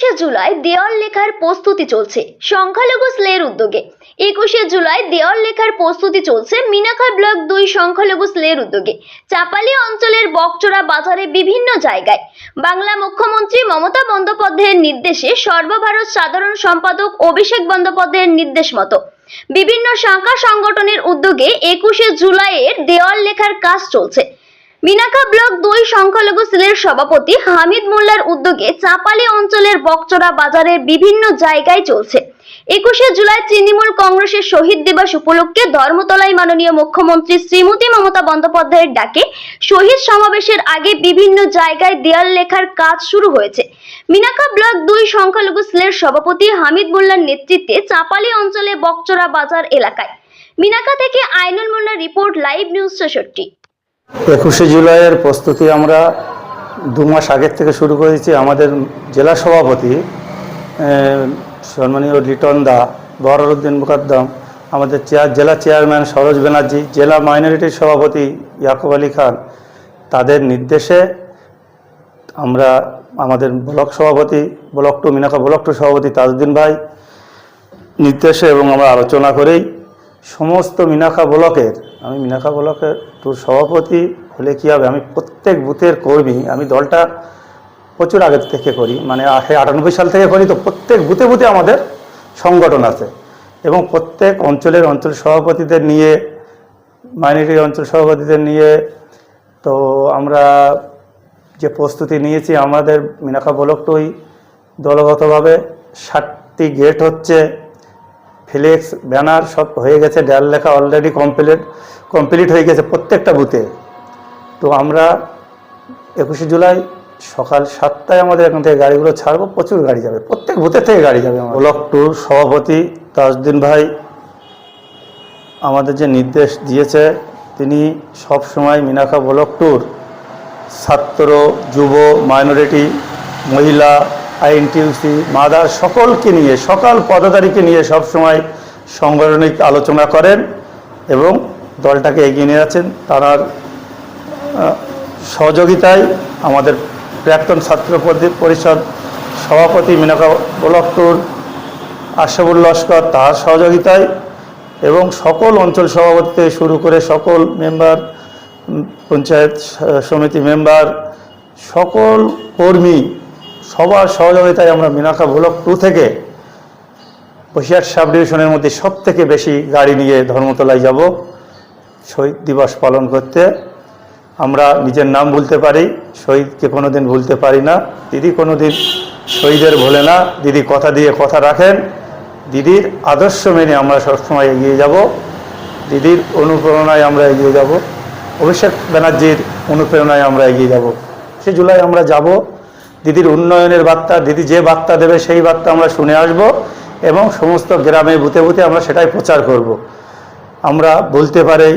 একুশে জুলাই দেওয়াল লেখার প্রস্তুতি চলছে। সংখ্যালঘু স্লের উদ্যোগে। একুশে জুলাই দেওয়াল লেখার প্রস্তুতি চলছে মিনাখা ব্লক দুই সংখ্যালঘু স্লের উদ্যোগে। চাপালি অঞ্চলের বকচোরা বাজারে বিভিন্ন জায়গায়। বাংলা মুখ্যমন্ত্রী মমতা বন্দ্যোপাধ্যায়ের নির্দেশে সর্বভারত সাধারণ সম্পাদক অভিষেক বন্দ্যোপাধ্যায়ের নির্দেশ মতো। বিভিন্ন শাখা সংগঠনের উদ্যোগে একুশে জুলাইয়ের দেওয়াল লেখার কাজ চলছে। মিনাকা ব্লক দুই সংখ্যালঘু সেলের সভাপতি হামিদ মোল্লার উদ্যোগে চাপালি অঞ্চলের বকচড়া বাজারের বিভিন্ন জায়গায় চলছে। একুশে জুলাই তৃণমূল কংগ্রেসের শহীদ দিবস উপলক্ষে ধর্মতলায় মাননীয় মুখ্যমন্ত্রী শ্রীমতী মমতা বন্দ্যোপাধ্যায়ের ডাকে শহীদ সমাবেশের আগে বিভিন্ন জায়গায় দেয়াল লেখার কাজ শুরু হয়েছে। মিনাকা ব্লক দুই সংখ্যালঘু সেলের সভাপতি হামিদ মোল্লার নেতৃত্বে চাপালি অঞ্চলে বকচড়া বাজার এলাকায়। মিনাকা থেকে আইনুল মোল্লার রিপোর্ট, লাইভ নিউজ ছেষট্টি। একুশে জুলাইয়ের প্রস্তুতি আমরা দু মাস আগের থেকে শুরু করেছি। আমাদের জেলা সভাপতি সম্মানীয় লিটন দা বহরুদ্দিন মুকাদ্দম, আমাদের চেয়ার, জেলা চেয়ারম্যান সরোজ ব্যানার্জি, জেলা মাইনরিটির সভাপতি ইয়াকুব আলী খান, তাদের নির্দেশে আমরা আমাদের ব্লক সভাপতি, block two Minaka, block two সভাপতি তাজউদ্দিন ভাই নির্দেশে এবং আমরা আলোচনা করেই সমস্ত মিনাকা ব্লকের আমি মিনাখা ব্লকের টুর সভাপতি হলে কী হবে? আমি প্রত্যেক বুথের কর্মী, আমি দলটা প্রচুর আগে থেকে করি মানে আটানব্বই সাল থেকে করি তো প্রত্যেক বুথে বুথে আমাদের সংগঠন আছে। এবং প্রত্যেক অঞ্চলের অঞ্চল সভাপতিদের নিয়ে মাইনরিটি অঞ্চল সভাপতিদের নিয়ে, তো আমরা যে প্রস্তুতি নিয়েছি, আমাদের মিনাখা ব্লকটই দলগতভাবে ষাটটি গেট হচ্ছে। ফ্লেক্স ব্যানার সব হয়ে গেছে ডাল লেখা অলরেডি কমপ্লিট কমপ্লিট হয়ে গেছে প্রত্যেকটা বুথে। তো আমরা একুশে জুলাই সকাল সাতটায় আমাদের এখান থেকে গাড়িগুলো ছাড়বো, প্রচুর গাড়ি যাবে, প্রত্যেক বুথের থেকে গাড়ি যাবে ব্লক টুর সভাপতি তাজউদ্দিন ভাই আমাদের যে নির্দেশ দিয়েছে, তিনি সব সময় মিনাখা ব্লক টুর ছাত্র, যুব মাইনরিটি মহিলা আইএনটিউসি, মাদার সকলকে নিয়ে, সকল পদাধিকারীকে নিয়ে সবসময় সাংগঠনিক আলোচনা করেন এবং দলটাকে এগিয়ে নিয়ে আছেন তার সহযোগিতায় আমাদের প্রাক্তন ছাত্র পরিষদ সভাপতি মিনাকা ব্লক টুর আশাবুল লস্কর তার সহযোগিতায় এবং সকল অঞ্চল সভাপতি শুরু করে সকল মেম্বার পঞ্চায়েত সমিতি মেম্বার, সকল কর্মী সবার সহযোগিতায় আমরা মিনাখা ব্লক টু থেকে বসিরহাট সাব ডিভিশনের মধ্যে সব থেকে বেশি গাড়ি নিয়ে ধর্মতলায় যাব। শহীদ দিবস পালন করতে। আমরা নিজের নাম ভুলতে পারি, শহীদকে কোনো দিন ভুলতে পারি না। দিদি কোনো দিন শহীদের ভোলে না। দিদি কথা দিয়ে কথা রাখেন। দিদির আদর্শ মেনে আমরা সবসময় এগিয়ে যাব। দিদির অনুপ্রেরণায় আমরা এগিয়ে যাব। অভিষেক ব্যানার্জির অনুপ্রেরণায় আমরা এগিয়ে যাব। সে জুলাই আমরা যাব। দিদির উন্নয়নের বার্তা, দিদি যে বার্তা দেবে সেই বার্তা আমরা শুনে আসব এবং সমস্ত গ্রামে বুথে বুথে আমরা সেটাই প্রচার করব। আমরা বলতে পারি,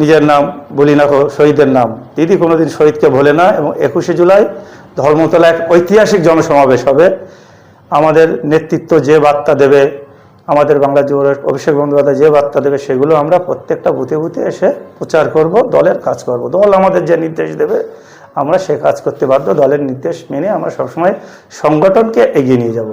নিজের নাম বলি না শহীদের নাম। দিদি কোনোদিন শহীদকে ভোলে না এবং একুশে জুলাই ধর্মতলা এক ঐতিহাসিক জনসমাবেশ হবে। আমাদের নেতৃত্ব যে বার্তা দেবে, আমাদের বাংলা যুবরাজ অভিষেক বন্দ্যোপাধ্যায় যে বার্তা দেবে, সেগুলো আমরা প্রত্যেকটা বুথে বুথে এসে প্রচার করব, দলের কাজ করব। দল আমাদের যে নির্দেশ দেবে আমরা সে কাজ করতে বাধ্য দলের নির্দেশ মেনে আমরা সবসময় সংগঠনকে এগিয়ে নিয়ে যাব।